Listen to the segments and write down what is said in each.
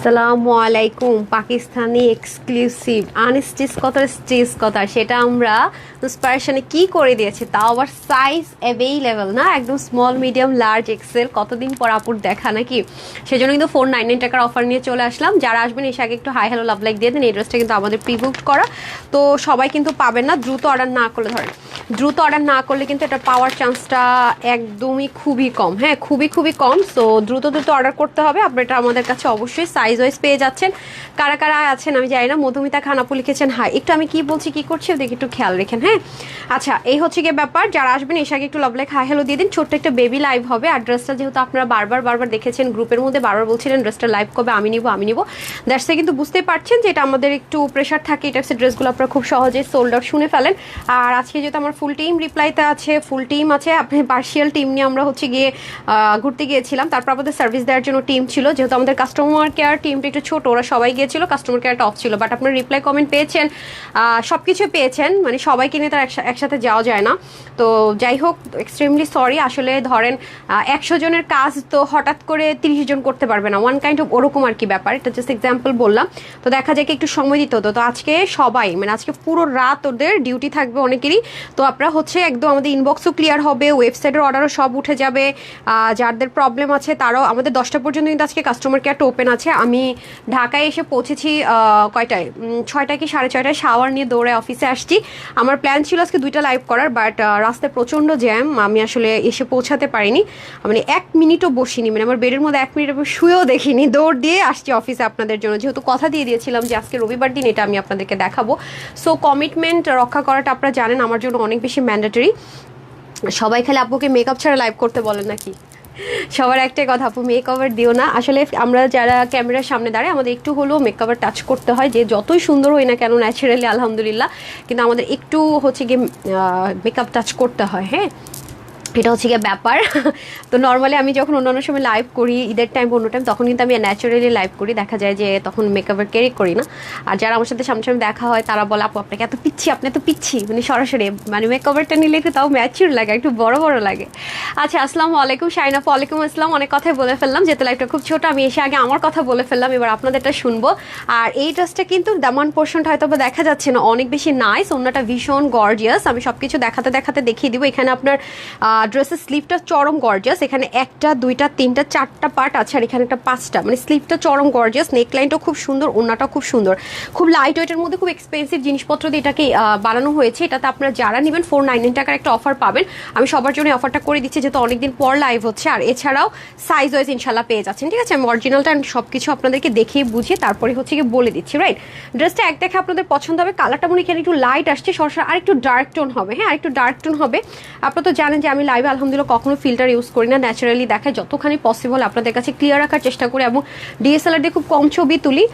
আসসালামু আলাইকুম, Pakistani exclusive unstitch কথার স্টিচ কথা সেটা আমরা ইন্সপারেশনে কি করে দিয়েছি তাও আবার সাইজ অ্যাভেইলেবল না, একদম স্মল মিডিয়াম লার্জ এক্সেল কতদিন পর আপুর দেখা নাকি? সেজন্য কিন্তু ফোর নাইন নাইন টাকার অফার নিয়ে চলে আসলাম। যারা আসবেন, এসে আগে একটু হাই হ্যালো লাভ লাইক দিয়ে দেন, এই ড্রেসটা কিন্তু আমাদের প্রি বুকড করা। তো সবাই কিন্তু পাবেন না, দ্রুত অর্ডার না করলে, ধরেন, দ্রুত অর্ডার না করলে কিন্তু এটা পাওয়ার চান্সটা একদমই খুবই কম। হ্যাঁ খুবই খুবই কম। সো দ্রুত দ্রুত অর্ডার করতে হবে। আপনার এটা আমাদের কাছে অবশ্যই সাইজ ওয়াইজ পেয়ে যাচ্ছেন। কারা কারা আছেন আমি জানি না। মধুমিতা খান আপু লিখেছেন, হাই, একটু আমি কি বলছি, কি করছি, ওদিকে একটু খেয়াল রেখেন হ্যাঁ? আচ্ছা এই হচ্ছে গিয়ে ব্যাপার। যারা আসবেন, এসে আগে একটু লাইক হাই হ্যালো দিয়ে দিন। ছোট্ট একটা বেবি লাইভ হবে। আর ড্রেসটা যেহেতু আপনারা বারবার বারবার দেখেছেন গ্রুপের মধ্যে, বারবার বলছিলেন ড্রেসটা লাইভ কবে, আমি নিব আমি নিব। দ্যাটসে কিন্তু বুঝতেই পারছেন যে এটা আমাদের একটু প্রেশার থাকে। এই টাইপসের ড্রেসগুলো আপনারা খুব সহজে সোল্ড আউট শুনে ফেলেন। আর আজকে যেহেতু আমার ফুল টিম রিপ্লাইতে আছে ফুল টিম আছে, আপনি পার্সিয়াল টিম নিয়ে আমরা হচ্ছে গিয়ে ঘুরতে গিয়েছিলাম। তারপর আমাদের সার্ভিস দেওয়ার জন্য টিম ছিল। যেহেতু আমাদের কাস্টমার কেয়ার টিমটা একটু ছোট, ওরা সবাই গিয়েছিল কাস্টমার কেয়ারটা অফ ছিল বাট আপনার রিপ্লাই কমেন্ট পেয়েছেন সব কিছু পেয়েছেন মানে সবাইকে নিয়ে তার একসাথে যাওয়া যায় না। তো যাই হোক এক্সট্রিমলি সরি আসলে ধরেন একশো জনের কাজ তো হঠাৎ করে তিরিশ জন করতে পারবে না ওয়ান কাইন্ড অফ ওরকম আর কি ব্যাপার, এটা জাস্ট এক্সাম্পল বললাম। তো দেখা যায় কি একটু সময় দিতে হতো তো আজকে সবাই মানে আজকে পুরো রাত ওদের ডিউটি থাকবে অনেকেরই। তো আপনারা হচ্ছে একদম আমাদের ইনবক্সও ক্লিয়ার হবে ওয়েবসাইটের অর্ডারও সব উঠে যাবে যাদের প্রবলেম আছে তারাও, আমাদের দশটা পর্যন্ত কিন্তু আজকে কাস্টমার কেয়ারটা ওপেন আছে, আমি ঢাকায় এসে পৌঁছেছি কয়টায়? উম, ছয়টায় কি সাড়ে ছয়টায়? শাওয়ার নিয়ে দৌড়ে অফিসে আসছি। আমার প্ল্যান ছিল আজকে দুইটা লাইভ করার বাট রাস্তায় প্রচণ্ড জ্যাম আমি আসলে এসে পৌঁছাতে পারিনি। মানে এক মিনিটও বসিনি মানে আমার বেডের মধ্যে এক মিনিট শুয়েও দেখিনি। দৌড় দিয়ে আসছি অফিসে আপনাদের জন্য। যেহেতু কথা দিয়ে দিয়েছিলাম যে আজকে রবিবার দিন এটা আমি আপনাদেরকে দেখাবো। সো কমিটমেন্ট রক্ষা করাটা আপনারা জানেন আমার জন্য অনেক বেশি ম্যান্ডেটরি সবাই খালি আপুকে মেকআপ ছাড়া লাইভ করতে বলেন নাকি? সবার একটাই কথা, আপু মেকওভার দিও না। আসলে আমরা যারা ক্যামেরার সামনে দাঁড়ায় আমাদের একটু হলেও মেকওভার টাচ করতে হয়, যে যতই সুন্দর হই না কেন ন্যাচারালি আলহামদুলিল্লাহ। কিন্তু আমাদের একটু হচ্ছে গিয়ে মেকআপ টাচ করতে হয় হ্যাঁ? এটা হচ্ছে গিয়ে ব্যাপার। তো নর্মালি আমি যখন অন্যান্য সময় লাইভ করি ঈদের টাইম অন্য টাইম তখন কিন্তু আমি ন্যাচারালি লাইভ করি। দেখা যায় যে তখন মেকআপের ক্যারি করি না। আর যারা আমার সাথে সামনাসামনি দেখা হয় তারা বলে আপু আপনাকে এত পিচ্ছি আপনি এত পিচ্ছি। মানে সরাসরি মানে মেকআপেরটা নিলে একটু তাও ম্যাচিউর লাগে একটু বড় বড় লাগে। আচ্ছা আসসালামু আলাইকুম শাইনা। আপু, ওয়ালাইকুম আসসালাম। অনেক কথাই বলে ফেললাম যেহেতু লাইভটা খুব ছোট আমি এসে আগে আমার কথা বলে ফেললাম এবার আপনাদেরটা শুনব। আর এই ড্রেসটা কিন্তু দামান পোর্শনটা হয়তো বা দেখা যাচ্ছে না অনেক বেশি নাইস অন্যটা ভীষণ গর্জিয়াস আমি সব কিছু দেখাতে দেখাতে দেখিয়ে দিব। এখানে আপনার ড্রেসের স্লিপটা চরম গর্জিয়াস এখানে একটা, দুইটা, তিনটা, চারটা পার্ট আছে, আর এখানে একটা পাঁচটা। মানে স্লিপটা চরম গর্জিয়াস নেকলাইনটাও খুব সুন্দর ওনাটাও খুব সুন্দর। খুব লাইট ওয়েটের মধ্যে খুব এক্সপেন্সিভ জিনিসপত্র দিয়ে এটাকে বানানো হয়েছে। এটাতে আপনারা যারা নেবেন ফোর নাইন টাকার একটা অফার পাবেন। আমি সবার জন্য অফারটা করে দিচ্ছি, যেহেতু অনেকদিন পর লাইভ হচ্ছে। আর এছাড়াও সাইজ ওয়াইজ ইনশাল্লাহ পেয়ে যাচ্ছেন, ঠিক আছে? আমি অরিজিনালটা সব কিছু আপনাদেরকে দেখিয়ে বুঝিয়ে তারপরে হচ্ছে গিয়ে বলে দিচ্ছি রাইট ড্রেসটা এক দেখে আপনাদের পছন্দ হবে। কালারটা মনে এখানে একটু লাইট আসছে, সরাসরি আর একটু ডার্ক টোন হবে। হ্যাঁ আর একটু ডার্ক টোন হবে। আপনারা তো জানেন যে আমি লাইভে আলহামদুলিল্লাহ কখনো ফিল্টার ইউজ করি না ন্যাচারালি দেখায়। যতখানি পসিবল আপনাদের কাছে ক্লিয়ার রাখার চেষ্টা করি এবং ডিএসএলআর দিয়ে খুব কম ছবি তুলি।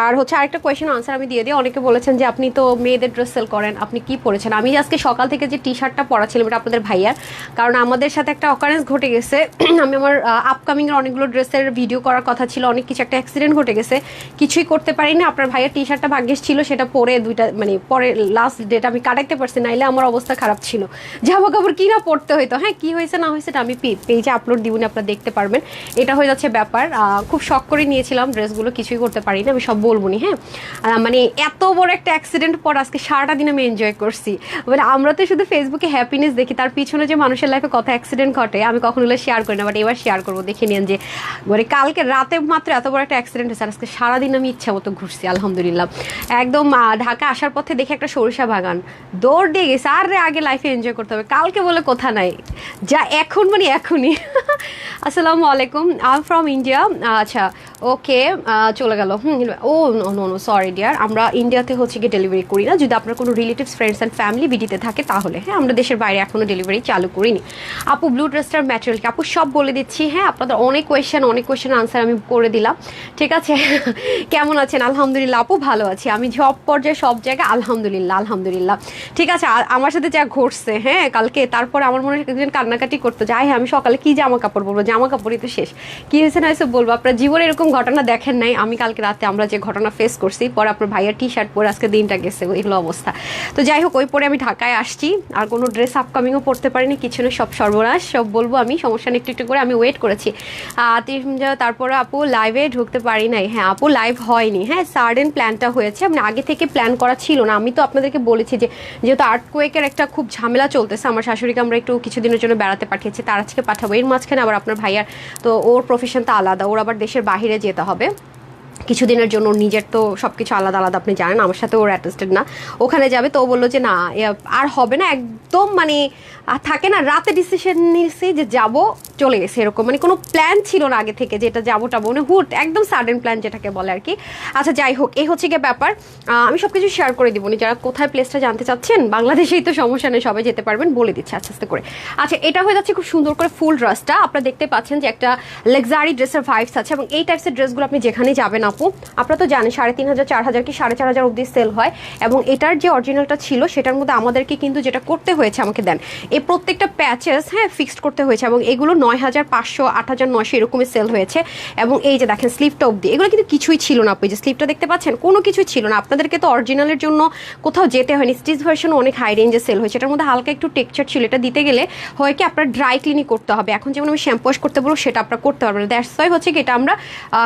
আর হচ্ছে আরেকটা কোয়েশ্চেন আনসার আমি দিয়ে দিই। অনেকে বলেছেন যে, আপনি তো মেয়েদের ড্রেস সেল করেন, আপনি কি পরেছেন? আমি আজকে সকাল থেকে যে টি শার্টটা পরা ছিলাম এটা আপনাদের ভাইয়ার। কারণ আমাদের সাথে একটা অকারেন্স ঘটে গেছে। আমি আমার আপকামিং অনেকগুলো ড্রেসের ভিডিও করার কথা ছিল, অনেক কিছু একটা অ্যাক্সিডেন্ট ঘটে গেছে। কিছুই করতে পারিনি। আপনার ভাইয়ের টি শার্টটা ভাগ্যেস ছিল, সেটা পরে দুইটা মানে পরে লাস্ট ডেট আমি কাটাইতে পারছি, নাইলে আমার অবস্থা খারাপ ছিল। জামা কাপড় কি না পড়তে হইতো কি হয়েছে না হয়েছে আমি পেজে আপলোড দিবনি আপনারা দেখতে পারবেন। এটা হয়ে যাচ্ছে ব্যাপার খুব শখ করে নিয়েছিলাম ড্রেসগুলো কিছুই করতে পারি না আমি সব বলব হ্যাঁ। আহ, মানে এত বড় একটা অ্যাক্সিডেন্ট পর আজকে সারাটা দিন আমি এনজয় করছি। মানে আমরা তো শুধু ফেসবুকে হ্যাপিনেস দেখি তার পিছনে যে মানুষের লাইফে কত অ্যাক্সিডেন্ট ঘটে আমি কখনো শেয়ার করি না বাট এবার শেয়ার করব দেখে নিন যে মানে কালকে রাতে মাত্র এত বড় একটা অ্যাক্সিডেন্ট হয়েছে আর আজকে সারাদিন আমি ইচ্ছা মতো ঘুরছি আলহামদুলিল্লাহ। একদম ঢাকা আসার পথে দেখে একটা সরিষা বাগান দৌড় দিয়ে গেছে আর রে আগে লাইফে এনজয় করতে হবে কালকে বলে কোথা নাই। যা এখন মানে এখনই। আসসালামু আলাইকুম আই ফ্রম ইন্ডিয়া আচ্ছা ওকে চলে গেল। Hmm oh no no sorry dear আমরা ইন্ডিয়াতে হচ্ছে গিয়ে ডেলিভারি করি না। যদি আপনার কোনো রিলেটিভস ফ্রেন্ডস অ্যান্ড ফ্যামিলি বিডিতে থাকে তাহলে হ্যাঁ আমরা দেশের বাইরে এখনও ডেলিভারি চালু করিনি। আপু ব্লু ড্রেসটার ম্যাটেরিয়াল আপু, সব বলে দিচ্ছি হ্যাঁ আপনাদের অনেক কোয়েশ্চেন অনেক কোয়েশ্চেন আনসার আমি করে দিলাম। ঠিক আছে? কেমন আছেন? আলহামদুলিল্লাহ, আপু ভালো আছি। আমি সব পর্যায়ে, সব জায়গায় আলহামদুলিল্লাহ আলহামদুলিল্লাহ। ঠিক আছে আমার সাথে যা ঘটছে হ্যাঁ কালকে, তারপরে আমার মনে হয় যে কান্নাকাটি করতো যাই হ্যাঁ আমি সকালে কি জামা কাপড় বলব জামা কাপড়ই তো শেষ। কি হয়েছে না হয়েছে বলব? আপনার জীবনে এরকম ঘটনা দেখেন নাই। আমি কালকে রাতে আমরা যে ঘটনা ফেস করছি, পরে আপনার ভাইয়ার টি শার্ট পরে আজকে দিনটা গেছে এগুলো অবস্থা। তো যাই হোক, ওই পরে আমি ঢাকায় আসছি। আর কোনো ড্রেস আপকামিংও পড়তে পারিনি, কিছু না, সব সর্বনাশ। সব বলব আমি, সমস্যা নেই, একটু একটু করে আমি ওয়েট করেছি। তারপরে আপু লাইভে ঢুকতে পারি নাই। হ্যাঁ আপু লাইভ হয়নি। হ্যাঁ সার্ডেন প্ল্যানটা হয়েছে। মানে আগে থেকে প্ল্যান করা ছিল না। আমি তো আপনাদেরকে বলেছি যে, যেহেতু আর্টকোয়েকের একটা খুব ঝামেলা চলতেছে, আমার শাশুড়িকে আমরা একটু কিছুদিনের জন্য বেড়াতে পাঠিয়েছি, তার আজকে পাঠাবো। এর মাঝখানে আবার আপনার ভাইয়ার, তো ওর প্রফেশন তো আলাদা, ওর আবার দেশের বাহিরে যেতে হবে। কিছুদিনের জন্য নিজের তো সব কিছু আলাদা আলাদা, আপনি জানেন, আমার সাথে ওর অ্যাটেস্টেড না। ওখানে যাবে তো ও বলল যে, না আর হবে না, একদম মানে আর থাকে না, রাতে ডিসিশন নিয়েছি যে যাব, চলে গেছে, এরকম। মানে কোনো প্ল্যান ছিল না আগে থেকে যে এটা যাব টাবো মানে হুট, একদম সাডেন প্ল্যান যেটাকে বলে আর কি। আচ্ছা যাই হোক এই হচ্ছে গিয়ে ব্যাপার। আমি সব কিছু শেয়ার করে দিব যারা কোথায় প্লেসটা জানতে চাচ্ছেন, বাংলাদেশেই তো সমস্যা নেই, সবাই যেতে পারবেন, বলে দিচ্ছে আস্তে আস্তে করে। আচ্ছা এটা হয়ে যাচ্ছে খুব সুন্দর করে ফুল ড্রেসটা আপনারা দেখতে পাচ্ছেন যে একটা লেক্সারি ড্রেসের ভাইবস আছে এবং এই টাইপসের ড্রেসগুলো আপনি যেখানে যাবেন আপু। আপনারা তো জানেন, সাড়ে তিন হাজার, চার হাজার কি সাড়ে চার হাজার অব্দি সেল হয়। এবং এটার যে অরিজিনালটা ছিল, সেটার মধ্যে আমাদেরকে কিন্তু যেটা করতে হয়েছে আমাকে দেন। এই প্রত্যেকটা প্যাচেস হ্যাঁ ফিক্সড করতে হয়েছে এবং এগুলো নয় হাজার পাঁচশো, আট হাজার নয়শো এরকমই সেল হয়েছে। এবং এই যে দেখেন স্লিপটা অব্দি এগুলো কিন্তু কিছুই ছিল না আপু। যে স্লিপটা দেখতে পাচ্ছেন, কোনো কিছুই ছিল না। আপনাদেরকে তো অরিজিনালের জন্য কোথাও যেতে হয়নি। স্টিচ ভার্সন অনেক হাই রেঞ্জে সেল হয়েছে। এটার মধ্যে হালকা একটু টেক্সচার ছিল। এটা দিতে গেলে হয় কি, আপনার ড্রাই ক্লিনিং করতে হবে। এখন যেমন আমি শ্যাম্পু করতে বলব, সেটা আপনারা করতে পারবেন। দ্যাটস ওয়াই হচ্ছে কি, এটা আমরা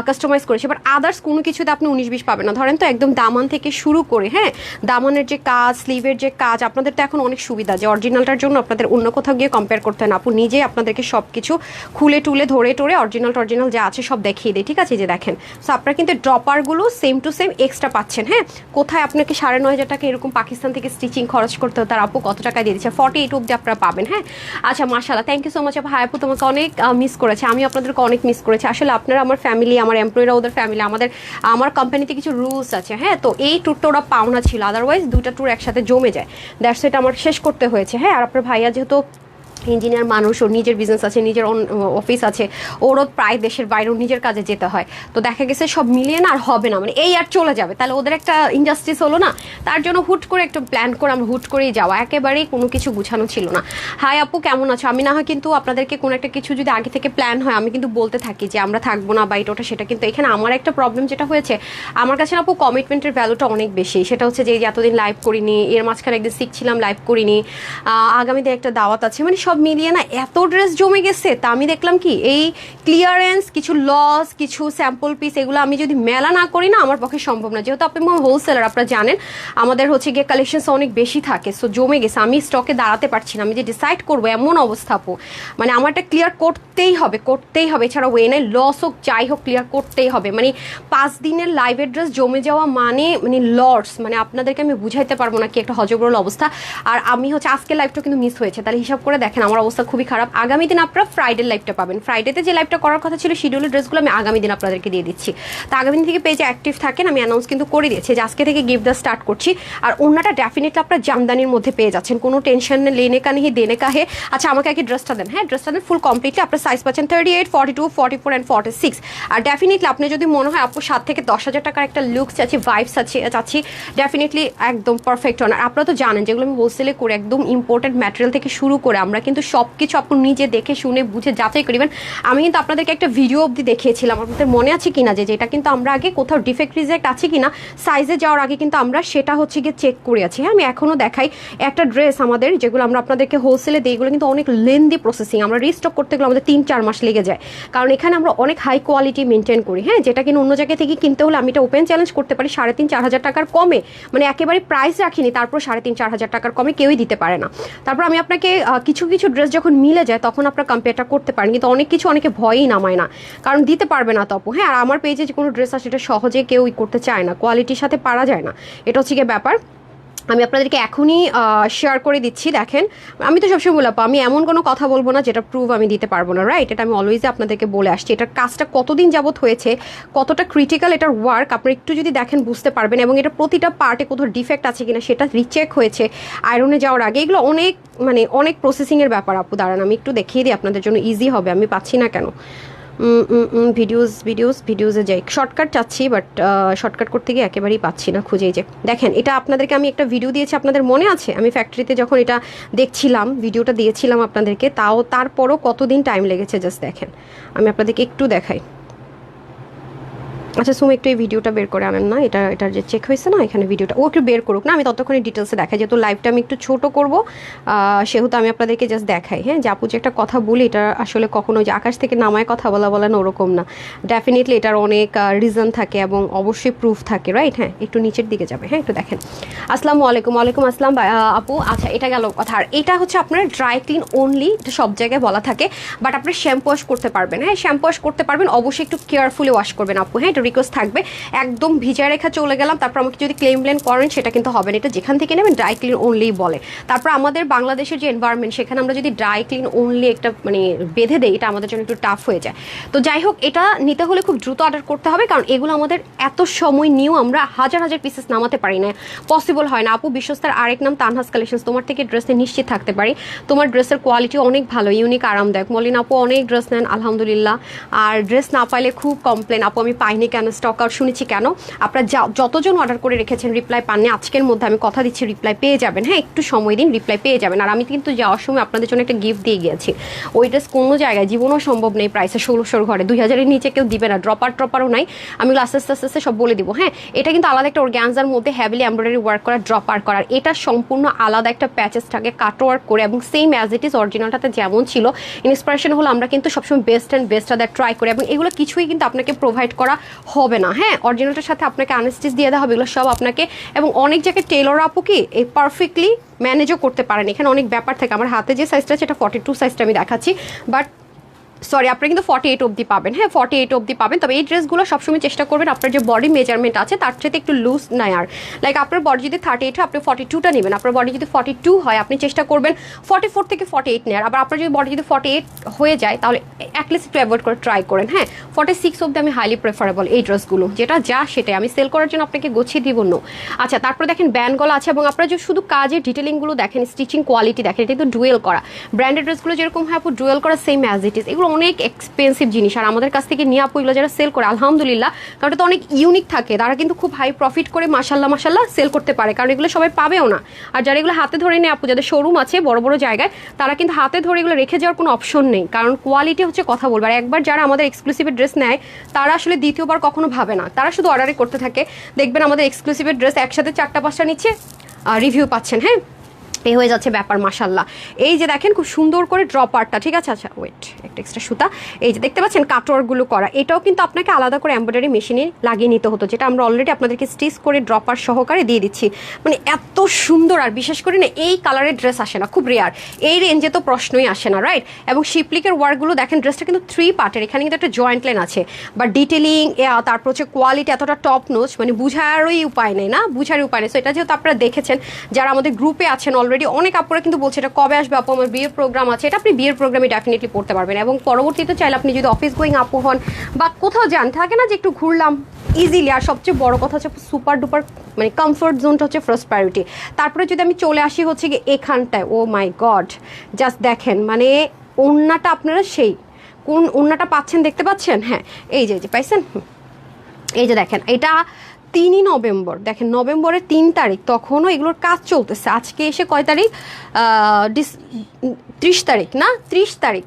কাস্টমাইজ করেছি। এবার আদার্স কোনো কিছুতে আপনি উনিশ বিশ পাবেন না। ধরেন তো একদম দামান থেকে শুরু করে হ্যাঁ দামানের যে কাজ স্লিভের যে কাজ, আপনাদের তো এখন অনেক সুবিধা। যে অরিজিনালটার জন্য আপনাদের অন্য কোথাও গিয়ে কম্পেয়ার করতে হয় না। আপু নিজে আপনাদেরকে সব কিছু খুলে টুলে, ধরে টরে অরিজিনাল অরিজিনাল যা আছে সব দেখিয়ে দিই ঠিক আছে? যে দেখেন সো আপনারা কিন্তু ড্রপারগুলো সেম টু সেম এক্সট্রা পাচ্ছেন হ্যাঁ? কোথায় আপনাকে সাড়ে নয় হাজার টাকা এরকম পাকিস্তান থেকে স্টিচিং খরচ করতে হতো তার আপু কত টাকা দিয়ে দিচ্ছে? ফর্টি এইট অব্দি আপনারা পাবেন হ্যাঁ? আচ্ছা মাশাল্লাহ thank you so much hi আপু তোমাকে অনেক মিস করেছে। আমি আপনাদেরকে অনেক মিস করেছি। আসলে আপনারা, আমার ফ্যামিলি আমার এমপ্লয়িরা ওদের ফ্যামিলি আমাদের আমার কোম্পানিতে কিছু রুলস আছে হ্যাঁ? তো এই ট্যুরটা ওরা পাওনা ছিল আদারওয়াইজ দুটা ট্যুর একসাথে জমে যায়। দ্যাটস এটা আমার শেষ করতে হয়েছে হ্যাঁ? আর আপনার ভাইয়া যেহেতু ইঞ্জিনিয়ার মানুষ, ওর নিজের বিজনেস আছে, নিজের অফিস আছে, ওরও প্রায় দেশের বাইরেও নিজের কাজে যেতে হয়। তো দেখা গেছে সব মিলিয়ে না আর হবে না মানে এই আর চলে যাবে। তাহলে ওদের একটা ইনজাস্টিস হলো না? তার জন্য হুট করে একটু প্ল্যান করে আমরা হুট করেই যাওয়া। একেবারেই কোনো কিছু গুছানো ছিল না। হাই আপু, কেমন আছো? আমি না হয় কিন্তু আপনাদেরকে কোনো একটা কিছু যদি আগে থেকে প্ল্যান হয়, আমি কিন্তু বলতে থাকি যে আমরা থাকব না বা এটা ওটা সেটা, কিন্তু এখানে আমার একটা প্রবলেম যেটা হয়েছে, আমার কাছে আপু কমিটমেন্টের ভ্যালুটা অনেক বেশি। সেটা হচ্ছে যে এতদিন লাইভ করিনি, এর মাঝখানে একদিন শিখছিলাম লাইভ করিনি আগামীতে একটা দাওয়াত আছে মানে সব মিলিয়ে না এত ড্রেস জমে গেছে, তা আমি দেখলাম কি, এই ক্লিয়ারেন্স কিছু লস কিছু স্যাম্পল পিস এগুলো আমি যদি মেলা না করি না, আমার পক্ষে সম্ভব না। যেহেতু আপনি হোলসেলার আপনারা জানেন, আমাদের হচ্ছে গিয়ে কালেকশনস অনেক বেশি থাকে সো জমে গেছে। আমি স্টকে দাঁড়াতে পারছি না, আমি যে ডিসাইড করব, এমন অবস্থা আপু। মানে আমারটা ক্লিয়ার করতেই হবে করতেই হবে। এছাড়া ওয়ে নাই লস হোক, যাই হোক ক্লিয়ার করতেই হবে। মানে পাঁচ দিনের লাইভের ড্রেস জমে যাওয়া মানে মানে লর্ডস মানে আপনাদেরকে আমি বুঝাইতে পারব না কি একটা হজবরল অবস্থা। আর আমি হচ্ছে আজকে লাইভটা কিন্তু মিস হয়েছে। তাহলে হিসাব করে দেখেন আমার অবস্থা খুবই খারাপ। আগামী দিন আপনারা ফ্রাইডে লাইভটা পাবেন। ফ্রাইডেতে যে লাইভটা করার কথা ছিল শিডিউলের ড্রেসগুলো আমি আগামী দিন আপনাদেরকে দিয়ে দিচ্ছি। তো আগামী দিন থেকে পেজে অ্যাক্টিভ থাকেন, আমি অ্যানাউন্স কিন্তু করে দিয়েছি। যে আজকে থেকে গিফট দা স্টার্ট করছি। আর অন্যটা ডেফিনেটলি আপনারা জামদানির মধ্যে পেয়ে যাচ্ছেন। কোনো টেনশন লেনে কা নেই দেনে কা হে আচ্ছা আমাকে আগে ড্রেসটা দেন। হ্যাঁ ড্রেসটা দেন ফুল কমপ্লিটলি আপনার সাইজ পাচ্ছেন thirty eight forty two forty four and forty six R definitely আপনি যদি মনে হয়, আপু, সাত থেকে দশ হাজার টাকার একটা লুকস আছে ভাইবস আছে চাচ্ছি ডেফিনেটলি একদম পারফেক্ট হন আর আপনারা তো জানেন, যেগুলো আমি হোলসেলে করে একদম ইম্পর্টেন্ট ম্যাটেরিয়াল থেকে শুরু করে আমরা কিন্তু সব কিছু আপনি নিজে দেখে শুনে, বুঝে যাচাই করিবেন আমি কিন্তু আপনাদেরকে একটা ভিডিও অবধি দেখিয়েছিলাম। আপনাদের মনে আছে কিনা যে যেটা কিন্তু আমরা আগে কোথাও ডিফেক্ট রিজেক্ট আছে কিনা সাইজে যাওয়ার আগে কিন্তু আমরা সেটা হচ্ছে গিয়ে চেক করে আছি। হ্যাঁ আমি এখনও দেখাই একটা ড্রেস আমাদের, যেগুলো আমরা আপনাদেরকে হোলসেলে দিই, এগুলো কিন্তু অনেক লেন্দি প্রসেসিং আমরা রিস্টক করতে গেলে আমাদের তিন চার মাস লেগে যায়। কারণ এখানে আমরা অনেক হাই কোয়ালিটি মেনটেন করি। হ্যাঁ যেটা কিন্তু অন্য জায়গা থেকে কিনতে হলে আমি এটা ওপেন চ্যালেঞ্জ করতে পারি সাড়ে তিন চার হাজার টাকার কমে। মানে একেবারে প্রাইস রাখিনি, তারপর সাড়ে তিন চার হাজার টাকার কমে কেউই দিতে পারে না। তারপর আমি আপনাকে কিছু কিছু ড্রেস যখন মিলে যায়, তখন আপনার কম্পেয়ারটা করতে পারেন। কিন্তু অনেক কিছু অনেকে ভয়ই নামায় না। কারণ দিতে পারবে না তপু। হ্যাঁ আর আমার পেজে যে কোনো ড্রেস আছে সেটা সহজে কেউই করতে চায় না। কোয়ালিটির সাথে পারা যায় না। এটা হচ্ছে গিয়ে ব্যাপার। আমি আপনাদেরকে এখনই শেয়ার করে দিচ্ছি, দেখেন। আমি তো সবসময় বললাম আমি এমন কোনো কথা বলব না যেটা প্রুভ আমি দিতে পারব না রাইট এটা আমি অলওয়েজ আপনাদেরকে বলে আসছি। এটার কাজটা কতদিন যাবত হয়েছে, কতটা ক্রিটিক্যাল এটার ওয়ার্ক আপনি একটু যদি দেখেন, বুঝতে পারবেন, এবং এটা প্রতিটা পার্টে কোথাও ডিফেক্ট আছে কিনা সেটা রিচেক হয়েছে আয়রনে যাওয়ার আগে। এগুলো অনেক মানে অনেক প্রসেসিংয়ের ব্যাপার, আপু, দাঁড়ান, আমি একটু দেখিয়ে দিই, আপনাদের জন্য ইজি হবে, আমি পাচ্ছি না কেন? ভিডিওস ভিডিওস ভিডিওসে যাই। শর্টকাট চাচ্ছি বাট শর্টকাট করতে গিয়ে একেবারেই পাচ্ছি না, খুঁজেই যে। দেখেন, এটা আপনাদেরকে আমি একটা ভিডিও দিয়েছি, আপনাদের মনে আছে? আমি ফ্যাক্টরিতে যখন এটা দেখছিলাম ভিডিওটা দিয়েছিলাম আপনাদেরকে, তাও তারপরও কতদিন টাইম লেগেছে জাস্ট দেখেন। আমি আপনাদেরকে একটু দেখাই। আচ্ছা সুম, একটু এই ভিডিওটা বের করে আনেন না। এটা, এটার যে চেক হয়েছে না, এখানে ভিডিওটা, ও একটু বের করুক না, আমি ততক্ষণে ডিটেলসে দেখাই। যেহেতু লাইভটা আমি একটু ছোট করব সেহেতু আমি আপনাদেরকে জাস্ট দেখাই। হ্যাঁ আপু যে একটা কথা বলি, এটা আসলে কখনো যে আকাশ থেকে নামায় কথা বলা বলা না, ওরকম না। ডেফিনেটলি এটার অনেক রিজন থাকে এবং অবশ্যই প্রুফ থাকে রাইট হ্যাঁ একটু নিচের দিকে যাবে। হ্যাঁ একটু দেখেন। আসসালামু আলাইকুম, ওয়ালাইকুম আসসালাম আপু। আচ্ছা এটা গেল কথা। আর এটা হচ্ছে আপনার ড্রাই ক্লিন অনলি এটা সব জায়গায় বলা থাকে বাট আপনি শ্যাম্পু ওয়াশ করতে পারবেন। হ্যাঁ শ্যাম্পু ওয়াশ করতে পারবেন, অবশ্যই একটু কেয়ারফুলি ওয়াশ করবেন আপু। হ্যাঁ এটা রিকোয়েস্ট থাকবে। একদম ভিজা রেখা চলে গেলাম, তারপর আমাকে যদি ক্লেম ব্লেন করেন, সেটা কিন্তু হবে না। এটা যেখান থেকে নেবেন ড্রাই ক্লিন অনলি বলে। তারপর আমাদের বাংলাদেশের যে এনভায়রনমেন্ট সেখানে আমরা যদি ড্রাই ক্লিন অনলি একটা মানে বেঁধে দেই, এটা আমাদের জন্য একটু টাফ হয়ে যায়। তো যাই হোক, এটা নিতে হলে খুব দ্রুত অর্ডার করতে হবে, কারণ এগুলো আমাদের এত সময় নিয়েও আমরা হাজার হাজার পিসেস নামাতে পারি না। পসিবল হয় না। আপু, বিশ্বস্তার আরেক নাম তানহাস কালেকশন তোমার থেকে ড্রেসে নিশ্চিত থাকতে পারি। তোমার ড্রেসের কোয়ালিটি অনেক ভালো ইউনিক আরামদায়ক। মলিন আপু, অনেক ড্রেস নেন, আলহামদুলিল্লাহ। আর ড্রেস না পাইলে খুব কমপ্লেন আপু, আমি পাইনি কেন স্টক আউট শুনেছি কেন? আপনারা যতজন অর্ডার করে রেখেছেন রিপ্লাই পাননি, আজকের মধ্যে আমি কথা দিচ্ছি রিপ্লাই পেয়ে যাবেন। হ্যাঁ একটু সময় দিন রিপ্লাই পেয়ে যাবেন। আর আমি কিন্তু যাওয়ার সময় আপনাদের জন্য একটা গিফট দিয়ে গিয়েছি। ওই ড্রেস কোনো জায়গায় জীবনও সম্ভব নেই প্রাইসে ষোলোশোর ঘরে। দুই হাজারের নিচে কেউ দিবে না ড্রপার ট্রপারও নাই। আমি আস্তে আস্তে আস্তে আস্তে সব বলে দিব হ্যাঁ? এটা কিন্তু আলাদা একটা অর্গ্যানজার মধ্যে হ্যাভিলি এমব্রয়ডারি ওয়ার্ক করা ড্রপার করার এটা সম্পূর্ণ আলাদা একটা প্যাচেস থাকে কাট ওয়ার্ক করে এবং সেম অ্যাজ ইট ইজ অরিজিনালটাতে যেমন ছিল ইন্সপিরেশন হলো আমরা কিন্তু সবসময় best and best other try করি। এবং এগুলো কিছুই কিন্তু আপনাকে প্রোভাইড করা হবে না। হ্যাঁ অরিজিনালটার সাথে আপনাকে আনস্টিচ দিয়ে দেওয়া হবে, এগুলো সব আপনাকে এবং অনেক জায়গায় টেলর আপু কি এই পারফেক্টলি ম্যানেজও করতে পারেন। এখানে অনেক ব্যাপার থাকে। আমার হাতে যে সাইজটা এটা ফর্টি টু সাইজটা আমি দেখাচ্ছি। বাট সরি আপনারা কিন্তু ফর্টি এইট অবধি পাবেন। হ্যাঁ ফর্টি এইট অবধি পাবেন। তবে এই ড্রেসগুলো সবসময় চেষ্টা করবেন আপনার যে বডি মেজারমেন্ট আছে, তার সাথে একটু লুজ নেয়ার লাইক আপনার বডি যদি থার্টি এইট হয়, আপনি ফর্টি টুটা নেবেন। আপনার বডি যদি ফর্টি টু হয়, আপনি চেষ্টা করবেন ফর্টি ফোর থেকে ফর্টি এইট নেওয়ার আবার আপনার যদি বডি যদি ফর্টি এইট হয়ে যায়, তাহলে অ্যাটলিস্ট একটু অ্যাভয়েড করে ট্রাই করেন। হ্যাঁ ফর্টি সিক্স অবধি আমি হাইলি প্রেফারেবল এই ড্রেসগুলো যেটা যা সেটাই। আমি সেল করার জন্য আপনাকে গুছিয়ে দিব না আচ্ছা তারপরে দেখেন ব্যান্ড গলা আছে এবং আপনারা যে শুধু কাজের ডিটেলিংগুলো দেখেন স্টিচিং কোয়ালিটি দেখেন, এটা কিন্তু ডুয়েল করা। ব্র্যান্ডেড ড্রেসগুলো যেরকম হয়, আপু ডুয়েল করা সেম অ্যাজ ইট ইজ এগুলো অনেক এক্সপেন্সিভ জিনিস। আর আমাদের কাছ থেকে নিয়ে আপু এগুলো যারা সেল করে, আলহামদুলিল্লাহ, কারণ তো অনেক ইউনিক থাকে। তারা কিন্তু খুব হাই প্রফিট করে মাসাল্লাহ মাসাল্লাহ সেল করতে পারে। কারণ এগুলো সবাই পাবেও না। আর যারা এগুলো হাতে ধরে নেয় আপু, যাদের শোরুম আছে, বড় বড় জায়গায়, তারা কিন্তু হাতে ধরে এগুলো রেখে যাওয়ার কোনো অপশন নেই। কারণ কোয়ালিটি হচ্ছে কথা বলবে। আর একবার যারা আমাদের এক্সক্লুসিভের ড্রেস নেয়, তারা আসলে দ্বিতীয়বার কখনো ভাবে না। তারা শুধু অর্ডারে করতে থাকে। দেখবেন আমাদের এক্সক্লুসিভের ড্রেস একসাথে চারটা, পাঁচটা নিচ্ছে রিভিউ পাচ্ছেন হ্যাঁ? এই হয়ে যাচ্ছে ব্যাপার মাসাল্লাহ এই যে দেখেন, খুব সুন্দর করে ড্রপারটা ঠিক আছে? আচ্ছা ওয়েট একটা এক্সট্রা সুতা। এই যে দেখতে পাচ্ছেন কাটোয়ারগুলো করা। এটাও কিন্তু আপনাকে আলাদা করে এমব্রয়ডারি মেশিনে লাগিয়ে নিতে হতো, যেটা আমরা অলরেডি আপনাদেরকে স্টিচ করে ড্রপার সহকারে দিয়ে দিচ্ছি। মানে এত সুন্দর, আর বিশেষ করে না, এই কালারের ড্রেস আসে না, খুব রেয়ার এই রেঞ্জে তো প্রশ্নই আসে না রাইট এবং শিপলিকের ওয়ার্কগুলো দেখেন ড্রেসটা কিন্তু থ্রি পার্টের এখানে কিন্তু একটা জয়েন্ট লাইন আছে। বা ডিটেলিং তারপর হচ্ছে কোয়ালিটি এতটা টপ নোচ মানে বুঝারই উপায় নেই, না? বুঝারই উপায় নেই। সো এটা যেহেতু আপনারা দেখেছেন, যারা আমাদের গ্রুপে আছেন অলরেডি অনেক আপুরা কিন্তু বলছে এটা কবে আসবে আপু? আমার বিয়ের প্রোগ্রাম আছে। এটা আপনি বিয়ের প্রোগ্রামে ডেফিনেটলি পড়তে পারবেন এবং পরবর্তীতে চাইলে আপনি যদি অফিস গোয়িং আপু হন বা কোথাও যান, থাকে না যে একটু ঘুরলাম ইজিলি আর সবচেয়ে বড় কথা হচ্ছে সুপার ডুপার মানে কমফোর্ট জোনটা হচ্ছে ফার্স্ট প্রায়োরিটি তারপরে যদি আমি চলে আসি হচ্ছে গিয়ে এখানটায় ও মাই গড জাস্ট দেখেন মানে ওন্নাটা আপনারা সেই, কোন ওন্নাটা পাচ্ছেন, দেখতে পাচ্ছেন? হ্যাঁ এই যে এই যে, পাইছেন? এই যে দেখেন, এটা তিনই নভেম্বর। দেখেন, নভেম্বরের তিন তারিখ, তখনও এগুলোর কাজ চলতেছে। আজকে এসে কয় তারিখ? ত্রিশ তারিখ, না? ত্রিশ তারিখ।